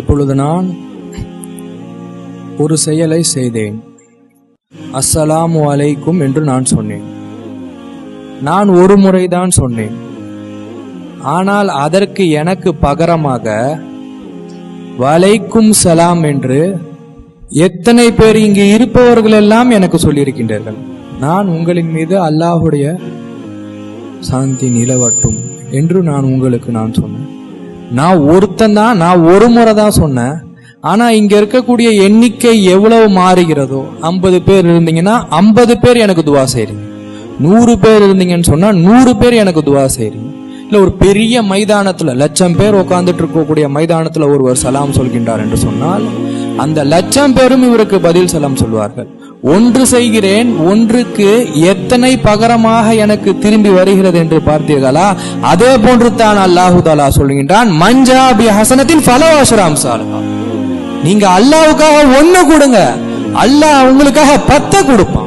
இப்பொழுது நான் ஒரு செயலை செய்தேன். அஸ்ஸலாமு அலைக்கும் என்று நான் சொன்னேன். நான் ஒரு முறைதான் சொன்னேன். ஆனால் அதற்கு எனக்கு பகரமாக வலைக்கும் சலாம் என்று எத்தனை பேர் இங்கு இருப்பவர்கள் எல்லாம் எனக்கு சொல்லியிருக்கின்றார்கள். நான் உங்களின் மீது அல்லாஹுடைய சாந்தி நிலவட்டும் என்று நான் உங்களுக்கு நான் சொன்னேன். நான் ஒருத்தன் தான் நான் ஒரு முறை தான் சொன்னேன். ஆனா இங்க இருக்கக்கூடிய எண்ணிக்கை எவ்வளவு மாறுகிறதோ ஐம்பது பேர் இருந்தீங்கன்னா ஐம்பது பேர் எனக்கு துவா செய்றீங்க. நூறு பேர் இருந்தீங்கன்னு சொன்னா நூறு பேர் எனக்கு துவா செய்றீங்க. இல்ல ஒரு பெரிய மைதானத்துல லட்சம் பேர் உட்கார்ந்துட்டு இருக்கக்கூடிய மைதானத்துல ஒருவர் சலாம் சொல்கின்றார் என்று சொன்னால் அந்த லட்சம் பேரும் இவருக்கு பதில் செல்லம் சொல்வார்கள். ஒன்று செய்கிறேன் ஒன்றுக்கு எத்தனை பகரமாக எனக்கு திரும்பி வருகிறது என்று பார்த்தீர்களா? அதே போன்று தான் அல்லாஹு தாலா சொல்கின்றான் மஞ்சாபி ஹசனத்தின் ஃபலவாசராம் சாலகா நீங்க அல்லாவுக்காக ஒண்ணு கொடுங்க அல்லாஹ் உங்களுக்காக பத்த கொடுப்பான்.